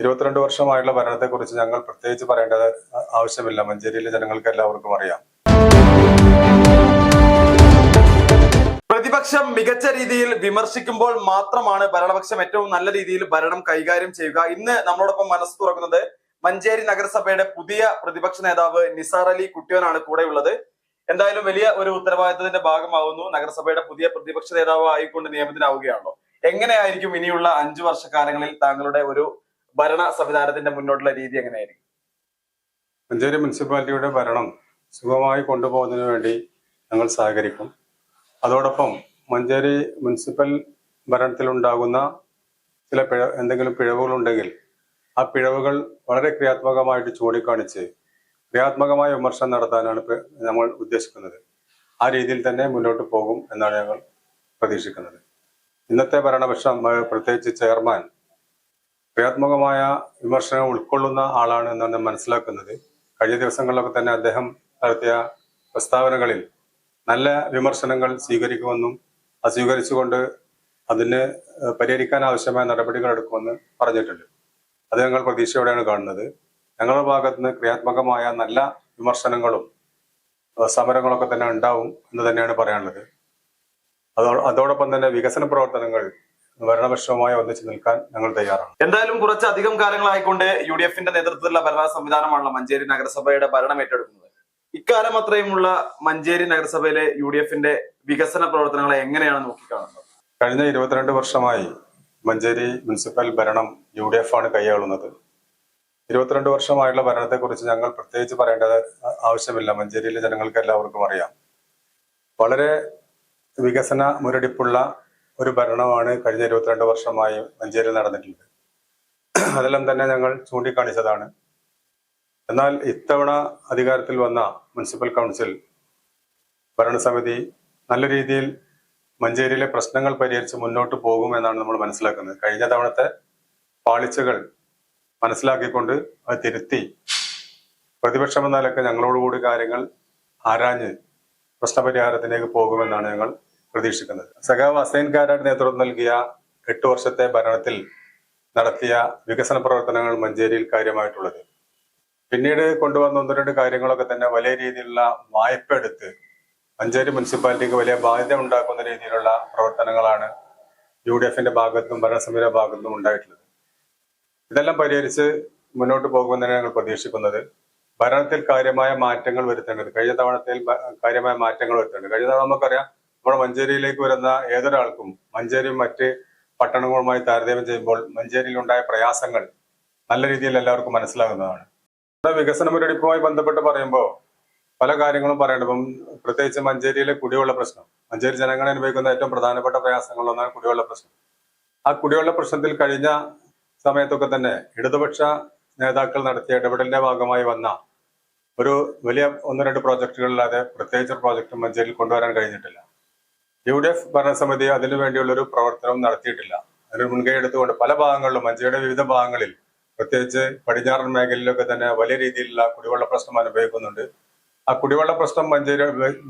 ഇരുപത്തിരണ്ട് വർഷമായുള്ള ഭരണത്തെക്കുറിച്ച് ഞങ്ങൾ പ്രത്യേകിച്ച് പറയേണ്ടത് ആവശ്യമില്ല. മഞ്ചേരിയിലെ ജനങ്ങൾക്ക് എല്ലാവർക്കും അറിയാം. പ്രതിപക്ഷം മികച്ച രീതിയിൽ വിമർശിക്കുമ്പോൾ മാത്രമാണ് ഭരണപക്ഷം ഏറ്റവും നല്ല രീതിയിൽ ഭരണം കൈകാര്യം ചെയ്യുക. ഇന്ന് നമ്മളോടൊപ്പം മനസ്സ് തുറക്കുന്നത് മഞ്ചേരി നഗരസഭയുടെ പുതിയ പ്രതിപക്ഷ നേതാവ് നിസാർ അലി കുട്ടിയോനാണ് കൂടെയുള്ളത് എന്തായാലും വലിയ ഒരു ഉത്തരവാദിത്തത്തിന്റെ ഭാഗമാവുന്നു. നഗരസഭയുടെ പുതിയ പ്രതിപക്ഷ നേതാവ് ആയിക്കൊണ്ട് നിയമത്തിനാവുകയാണല്ലോ. എങ്ങനെയായിരിക്കും ഇനിയുള്ള അഞ്ചു വർഷക്കാലങ്ങളിൽ താങ്കളുടെ ഒരു ഭരണ സംവിധാനത്തിന്റെ മുന്നോട്ടുള്ള രീതി എങ്ങനെയായിരിക്കും? മഞ്ചേരി മുനിസിപ്പാലിറ്റിയുടെ ഭരണം സുഗമമായി കൊണ്ടുപോകുന്നതിന് വേണ്ടി ഞങ്ങൾ സഹകരിക്കും. അതോടൊപ്പം മഞ്ചേരി മുനിസിപ്പൽ ഭരണത്തിലുണ്ടാകുന്ന ചില പിഴ എന്തെങ്കിലും പിഴവുകളുണ്ടെങ്കിൽ ആ പിഴവുകൾ വളരെ ക്രിയാത്മകമായിട്ട് ചൂണ്ടിക്കാണിച്ച് ക്രിയാത്മകമായ വിമർശനം നടത്താനാണ് നമ്മൾ ഉദ്ദേശിക്കുന്നത്. ആ രീതിയിൽ തന്നെ മുന്നോട്ട് പോകും എന്നാണ് ഞങ്ങൾ പ്രതീക്ഷിക്കുന്നത്. ഇന്നത്തെ ഭരണപക്ഷം പ്രത്യേകിച്ച് ചെയർമാൻ ക്രിയാത്മകമായ വിമർശനം ഉൾക്കൊള്ളുന്ന ആളാണ് എന്നാണ് മനസ്സിലാക്കുന്നത്. കഴിഞ്ഞ ദിവസങ്ങളിലൊക്കെ തന്നെ അദ്ദേഹം നടത്തിയ പ്രസ്താവനകളിൽ നല്ല വിമർശനങ്ങൾ സ്വീകരിക്കുമെന്നും അത് സ്വീകരിച്ചുകൊണ്ട് അതിന് പരിഹരിക്കാൻ ആവശ്യമായ നടപടികൾ എടുക്കുമെന്ന് പറഞ്ഞിട്ടുണ്ട്. അത് ഞങ്ങൾ പ്രതീക്ഷയോടെയാണ് കാണുന്നത്. ഞങ്ങളുടെ ഭാഗത്ത് നിന്ന് ക്രിയാത്മകമായ നല്ല വിമർശനങ്ങളും സമരങ്ങളൊക്കെ തന്നെ ഉണ്ടാവും എന്ന് തന്നെയാണ് പറയാനുള്ളത്. അതോ അതോടൊപ്പം തന്നെ വികസന പ്രവർത്തനങ്ങൾ ഭരണപക്ഷവുമായി ഒന്നിച്ചു നിൽക്കാൻ ഞങ്ങൾ തയ്യാറാണ്. എന്തായാലും കുറച്ചധികം കാലങ്ങളായിക്കൊണ്ട് യു ഡി എഫിന്റെ നേതൃത്വത്തിലുള്ള ഭരണ സംവിധാനമാണല്ലോ മഞ്ചേരി നഗരസഭയുടെ ഭരണം ഏറ്റെടുക്കുന്നത്. ഇക്കാലം അത്രയുമുള്ള മഞ്ചേരി നഗരസഭയിലെ യു ഡി എഫിന്റെ വികസന പ്രവർത്തനങ്ങളെ എങ്ങനെയാണ് നോക്കിക്കാണുന്നത്? കഴിഞ്ഞ ഇരുപത്തിരണ്ട് വർഷമായി മഞ്ചേരി മുനിസിപ്പൽ ഭരണം യു ഡി എഫ് ആണ് കൈയാളുന്നത്. ഇരുപത്തിരണ്ട് വർഷമായുള്ള ഭരണത്തെക്കുറിച്ച് ഞങ്ങൾ പ്രത്യേകിച്ച് പറയേണ്ടത് ആവശ്യമില്ല. മഞ്ചേരിയിലെ ജനങ്ങൾക്ക് എല്ലാവർക്കും അറിയാം. വളരെ വികസന മുരടിപ്പുള്ള ഒരു ഭരണമാണ് കഴിഞ്ഞ ഇരുപത്തിരണ്ട് വർഷമായി മഞ്ചേരിയിൽ നടന്നിട്ടുള്ളത്. അതെല്ലാം തന്നെ ഞങ്ങൾ ചൂണ്ടിക്കാണിച്ചതാണ്. എന്നാൽ ഇത്തവണ അധികാരത്തിൽ വന്ന മുനിസിപ്പൽ കൗൺസിൽ ഭരണസമിതി നല്ല രീതിയിൽ മഞ്ചേരിയിലെ പ്രശ്നങ്ങൾ പരിഹരിച്ച് മുന്നോട്ട് പോകും എന്നാണ് നമ്മൾ മനസ്സിലാക്കുന്നത്. കഴിഞ്ഞ തവണത്തെ പാളിച്ചകൾ മനസ്സിലാക്കിക്കൊണ്ട് അത് തിരുത്തി പ്രതിപക്ഷം എന്നാലൊക്കെ നിലയ്ക്ക് ഞങ്ങളോടുകൂടി കാര്യങ്ങൾ ആരാഞ്ഞ് പ്രശ്നപരിഹാരത്തിലേക്ക് പോകുമെന്നാണ് ഞങ്ങൾ പ്രതീക്ഷിക്കുന്നത്. സഖാവ് അസൈൻ കാരാട്ട് നേതൃത്വം നൽകിയ എട്ട് വർഷത്തെ ഭരണത്തിൽ നടത്തിയ വികസന പ്രവർത്തനങ്ങൾ മഞ്ചേരിയിൽ കാര്യമായിട്ടുള്ളത്. പിന്നീട് കൊണ്ടുവന്ന ഒന്ന് രണ്ട് കാര്യങ്ങളൊക്കെ തന്നെ വലിയ രീതിയിലുള്ള വായ്പ എടുത്ത് മഞ്ചേരി മുനിസിപ്പാലിറ്റിക്ക് വലിയ ബാധ്യത ഉണ്ടാക്കുന്ന രീതിയിലുള്ള പ്രവർത്തനങ്ങളാണ് യു ഡി എഫിന്റെ ഭാഗത്തും ഭരണസമിതിയുടെ ഭാഗത്തും ഉണ്ടായിട്ടുള്ളത്. ഇതെല്ലാം പരിഹരിച്ച് മുന്നോട്ട് പോകുമെന്നാണ് ഞങ്ങൾ പ്രതീക്ഷിക്കുന്നത്. ഭരണത്തിൽ കാര്യമായ മാറ്റങ്ങൾ വരുത്തേണ്ടത് കഴിഞ്ഞ തവണത്തിൽ കാര്യമായ മാറ്റങ്ങൾ വരുത്തേണ്ടത് കഴിഞ്ഞ തവണ നമുക്കറിയാം നമ്മുടെ മഞ്ചേരിയിലേക്ക് വരുന്ന ഏതൊരാൾക്കും മഞ്ചേരിയും മറ്റ് പട്ടണങ്ങളുമായി താരതമ്യം ചെയ്യുമ്പോൾ മഞ്ചേരിയിൽ ഉണ്ടായ പ്രയാസങ്ങൾ നല്ല രീതിയിൽ എല്ലാവർക്കും മനസ്സിലാകുന്നതാണ്. ഇവിടെ വികസന മുരടിപ്പുമായി ബന്ധപ്പെട്ട് പറയുമ്പോൾ പല കാര്യങ്ങളും പറയേണ്ടത് ഇപ്പം പ്രത്യേകിച്ച് മഞ്ചേരിയിലെ കുടിവെള്ള പ്രശ്നം. മഞ്ചേരി ജനങ്ങൾ അനുഭവിക്കുന്ന ഏറ്റവും പ്രധാനപ്പെട്ട പ്രയാസങ്ങളിലൊന്നാണ് കുടിവെള്ള പ്രശ്നം. ആ കുടിവെള്ള പ്രശ്നത്തിൽ കഴിഞ്ഞ സമയത്തൊക്കെ തന്നെ ഇടതുപക്ഷ നേതാക്കൾ നടത്തിയ ഇടപെടലിന്റെ ഭാഗമായി വന്ന ഒരു വലിയ ഒന്ന് രണ്ട് പ്രോജക്റ്റുകളില്ലാതെ പ്രത്യേകിച്ച് പ്രോജക്ട് മഞ്ചേരിയിൽ കൊണ്ടുവരാൻ കഴിഞ്ഞിട്ടില്ല. യു ഡി എഫ് ഭരണസമിതി അതിനു വേണ്ടിയുള്ള ഒരു പ്രവർത്തനവും നടത്തിയിട്ടില്ല. അതിന് മുൻകൈ എടുത്തുകൊണ്ട് പല ഭാഗങ്ങളിലും മഞ്ചേരിയുടെ വിവിധ ഭാഗങ്ങളിൽ പ്രത്യേകിച്ച് പടിഞ്ഞാറൻ മേഖലയിലൊക്കെ തന്നെ വലിയ രീതിയിലുള്ള കുടിവെള്ള പ്രശ്നം അനുഭവിക്കുന്നുണ്ട്. ആ കുടിവെള്ള പ്രശ്നം മഞ്ചേരി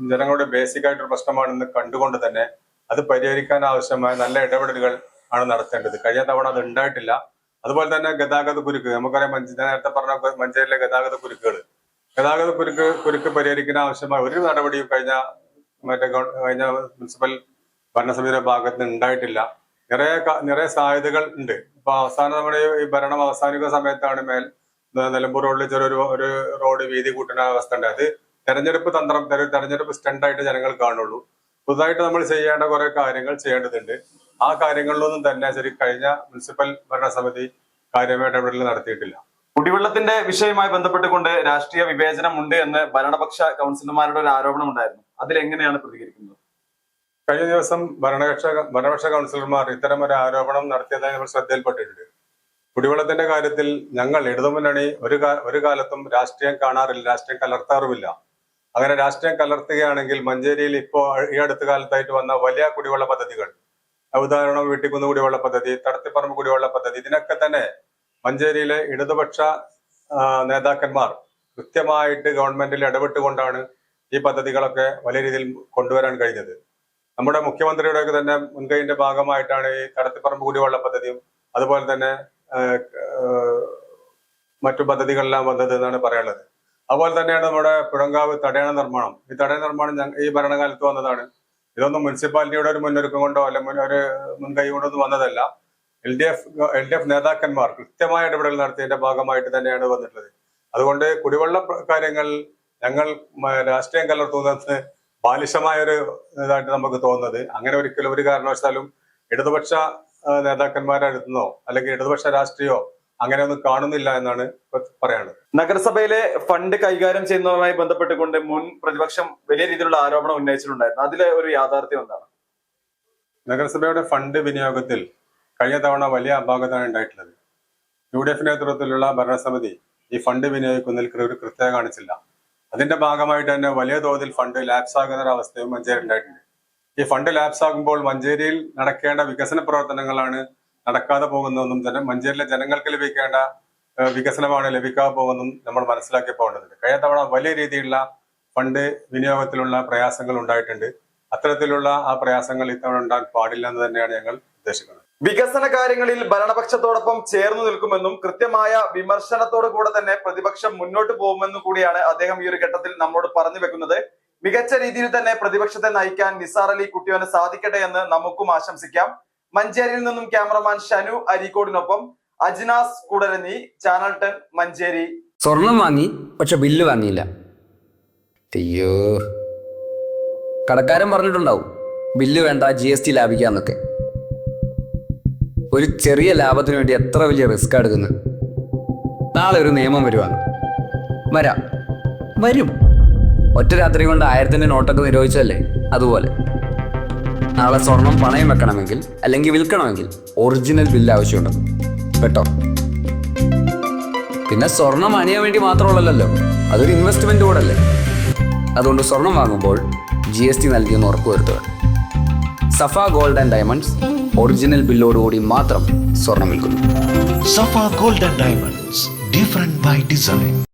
ജനങ്ങളുടെ ബേസിക് ആയിട്ടൊരു പ്രശ്നമാണെന്ന് കണ്ടുകൊണ്ട് തന്നെ അത് പരിഹരിക്കാൻ ആവശ്യമായ നല്ല ഇടപെടലുകൾ ആണ് നടത്തേണ്ടത്. കഴിഞ്ഞ തവണ അത് ഉണ്ടായിട്ടില്ല. അതുപോലെ തന്നെ ഗതാഗത കുരുക്ക്. നമുക്കറിയാം മഞ്ച- നേരത്തെ പറഞ്ഞ മഞ്ചേരിയിലെ ഗതാഗത കുരുക്കുകൾ. ഗതാഗത കുരുക്ക് കുരുക്ക് പരിഹരിക്കാൻ ആവശ്യമായ ഒരു നടപടിയും കഴിഞ്ഞ മറ്റേ കഴിഞ്ഞ മുനിസിപ്പൽ ഭരണസമിതിയുടെ ഭാഗത്ത് നിന്ന് ഉണ്ടായിട്ടില്ല. നിറയെ നിറയെ സാധ്യതകൾ ഉണ്ട്. ഇപ്പൊ അവസാനം നമ്മുടെ ഈ- ഭരണം അവസാനിക്കുന്ന സമയത്താണ് മേൽ നിലമ്പൂർ റോഡിൽ ചെറിയൊരു ഒരു റോഡ് വീതി കൂട്ടുന്ന അവസ്ഥ ഉണ്ട്. അത് തെരഞ്ഞെടുപ്പ് തന്ത്രം തെര- തെരഞ്ഞെടുപ്പ് സ്റ്റണ്ടായിട്ട് ജനങ്ങൾ കാണുള്ളൂ. പുതുതായിട്ട് നമ്മൾ ചെയ്യേണ്ട കുറെ കാര്യങ്ങൾ ചെയ്യേണ്ടതുണ്ട്. ആ കാര്യങ്ങളിലൊന്നും തന്നെ ശരി കഴിഞ്ഞ മുനിസിപ്പൽ ഭരണസമിതി കാര്യമായിട്ട് ഇടപെടൽ നടത്തിയിട്ടില്ല. കുടിവെള്ളത്തിന്റെ വിഷയവുമായി ബന്ധപ്പെട്ടുകൊണ്ട് രാഷ്ട്രീയ വിവേചനം ഉണ്ട് എന്ന് ഭരണപക്ഷ കൗൺസിലർമാരുടെ ഒരു ആരോപണം ഉണ്ടായിരുന്നു അതിൽ എങ്ങനെയാണ് പ്രതികരിക്കുന്നത്? കഴിഞ്ഞ ദിവസം ഭരണകക്ഷ ഭരണപക്ഷ കൗൺസിലർമാർ ഇത്തരം ഒരു ആരോപണം നടത്തിയതായി നമ്മൾ ശ്രദ്ധയിൽപ്പെട്ടിട്ടുണ്ട്. കുടിവെള്ളത്തിന്റെ കാര്യത്തിൽ ഞങ്ങൾ ഇടതുമുന്നണി ഒരു ഒരു കാലത്തും രാഷ്ട്രീയം കാണാറില്ല രാഷ്ട്രീയം കലർത്താറുമില്ല. അങ്ങനെ രാഷ്ട്രീയം കലർത്തുകയാണെങ്കിൽ മഞ്ചേരിയിൽ ഇപ്പോൾ ഈ അടുത്ത കാലത്തായിട്ട് വന്ന വലിയ കുടിവെള്ള പദ്ധതികൾ ഉദാഹരണം വീട്ടിക്കുന്ന് കുടിവെള്ള പദ്ധതി തടത്തിപ്പറമ്പ് കുടിവെള്ള പദ്ധതി ഇതിനൊക്കെ തന്നെ മഞ്ചേരിയിലെ ഇടതുപക്ഷ നേതാക്കന്മാർ കൃത്യമായിട്ട് ഗവൺമെന്റിൽ ഇടപെട്ടുകൊണ്ടാണ് ഈ പദ്ധതികളൊക്കെ വലിയ രീതിയിൽ കൊണ്ടുവരാൻ കഴിഞ്ഞത്. നമ്മുടെ മുഖ്യമന്ത്രിയുടെ ഒക്കെ തന്നെ മുൻകൈന്റെ ഭാഗമായിട്ടാണ് ഈ കടത്തിപ്പറമ്പ് കുടിവെള്ള പദ്ധതിയും അതുപോലെ തന്നെ മറ്റു പദ്ധതികളെല്ലാം വന്നത് എന്നാണ് പറയാനുള്ളത്. അതുപോലെ തന്നെയാണ് നമ്മുടെ പുഴങ്കാവ് തടയണ നിർമ്മാണം. ഈ തടയണ നിർമ്മാണം ഈ ഭരണകാലത്ത് വന്നതാണ്. ഇതൊന്നും മുനിസിപ്പാലിറ്റിയുടെ ഒരു മുന്നൊരുക്കം കൊണ്ടോ അല്ല ഒരു മുൻകൈ കൊണ്ടൊന്നും വന്നതല്ല. L D F L D F നേതാക്കന്മാർ കൃത്യമായ ഇടപെടൽ നടത്തിയതിന്റെ ഭാഗമായിട്ട് തന്നെയാണ് വന്നിട്ടുള്ളത്. അതുകൊണ്ട് കുടിവെള്ള കാര്യങ്ങൾ ഞങ്ങൾ രാഷ്ട്രീയം കലർത്തുന്നത് ബാലിശമായ ഒരു ഇതായിട്ട് നമുക്ക് തോന്നുന്നത്. അങ്ങനെ ഒരിക്കലും ഒരു കാരണവശാലും ഇടതുപക്ഷ ആ, നേതാക്കന്മാരുടെ അടുത്തുനിന്നോ അല്ലെങ്കിൽ ഇടതുപക്ഷ രാഷ്ട്രീയമോ അങ്ങനെയൊന്നും കാണുന്നില്ല എന്നാണ് പറയുന്നത് നഗരസഭയിലെ ഫണ്ട് കൈകാര്യം ചെയ്യുന്നതുമായി ബന്ധപ്പെട്ടുകൊണ്ട് മുൻ പ്രതിപക്ഷം വലിയ രീതിയിലുള്ള ആരോപണം ഉന്നയിച്ചിട്ടുണ്ടായിരുന്നു. അതിലെ ഒരു യാഥാർത്ഥ്യം എന്താണ്? നഗരസഭയുടെ ഫണ്ട് വിനിയോഗത്തിൽ കഴിഞ്ഞ തവണ വലിയ അപാകതയാണ് ഉണ്ടായിട്ടുള്ളത്. യു ഡി എഫ് നേതൃത്വത്തിലുള്ള ഭരണസമിതി ഈ ഫണ്ട് വിനിയോഗിക്കുന്നതിൽ ഒരു കൃത്യത കാണിച്ചില്ല. അതിന്റെ ഭാഗമായിട്ട് തന്നെ വലിയ തോതിൽ ഫണ്ട് ലാപ്സ് ആകുന്ന ഒരു അവസ്ഥയും മഞ്ചേരി ഉണ്ടായിട്ടുണ്ട്. ഈ ഫണ്ട് ലാപ്സ് ആകുമ്പോൾ മഞ്ചേരിയിൽ നടക്കേണ്ട വികസന പ്രവർത്തനങ്ങളാണ് നടക്കാതെ പോകുന്നതെന്നും തന്നെ മഞ്ചേരിയിലെ ജനങ്ങൾക്ക് ലഭിക്കേണ്ട വികസനമാണ് ലഭിക്കാതെ പോകുന്നതും നമ്മൾ മനസ്സിലാക്കി പോകേണ്ടതുണ്ട്. കഴിഞ്ഞ തവണ വലിയ രീതിയിലുള്ള ഫണ്ട് വിനിയോഗത്തിലുള്ള പ്രയാസങ്ങൾ ഉണ്ടായിട്ടുണ്ട്. അത്തരത്തിലുള്ള ആ പ്രയാസങ്ങൾ ഇത്തവണ ഉണ്ടാകാൻ പാടില്ല എന്ന് തന്നെയാണ് ഞങ്ങൾ ഉദ്ദേശിക്കുന്നത്. വികസന കാര്യങ്ങളിൽ ഭരണപക്ഷത്തോടൊപ്പം ചേർന്നു നിൽക്കുമെന്നും കൃത്യമായ വിമർശനത്തോടു കൂടെ തന്നെ പ്രതിപക്ഷം മുന്നോട്ട് പോകുമെന്നും കൂടിയാണ് അദ്ദേഹം ഈ ഒരു ഘട്ടത്തിൽ നമ്മോട് പറഞ്ഞു വെക്കുന്നത്. മികച്ച രീതിയിൽ തന്നെ പ്രതിപക്ഷത്തെ നയിക്കാൻ നിസാർ അലി കുട്ടിയോന് സാധിക്കട്ടെ എന്ന് നമുക്കും ആശംസിക്കാം. മഞ്ചേരിയിൽ നിന്നും ക്യാമറമാൻ ഷനു അരീക്കോടിനൊപ്പം അജ്നാസ് കൂടരനി ചാനൽ ടെൻ മഞ്ചേരി. സ്വർണം വാങ്ങി പക്ഷെ ബില്ല് വാങ്ങിയില്ല. അയ്യോ. കടക്കാരൻ പറഞ്ഞിട്ടുണ്ടാവും ബില്ല് വേണ്ട ജി എസ് ടി ലാഭിക്കാന്നൊക്കെ. ഒരു ചെറിയ ലാഭത്തിന് വേണ്ടി എത്ര വലിയ റിസ്ക് എടുക്കുന്നത്? നാളെ ഒരു നിയമം വരുവാണ്. വരാം. വരും. ഒറ്റ രാത്രി കൊണ്ട് ആയിരത്തിന്റെ നോട്ടൊക്കെ നിരോധിച്ചല്ലേ അതുപോലെ. നാളെ സ്വർണം പണയം വെക്കണമെങ്കിൽ അല്ലെങ്കിൽ വിൽക്കണമെങ്കിൽ ഒറിജിനൽ ബില്ല് ആവശ്യമുണ്ട്. കേട്ടോ? പിന്നെ സ്വർണം അണിയാൻ വേണ്ടി മാത്രമുള്ളല്ലോ അതൊരു ഇൻവെസ്റ്റ്മെന്റ് കൂടെ അല്ലേ? അതുകൊണ്ട് സ്വർണം വാങ്ങുമ്പോൾ ജി എസ് ടി നൽകിയെന്ന് ഉറപ്പുവരുത്തുക Safa gold and diamonds original ബില്ലോടുകൂടി മാത്രം സ്വർണം വിൽക്കുന്നു Gold and Diamonds, different by design.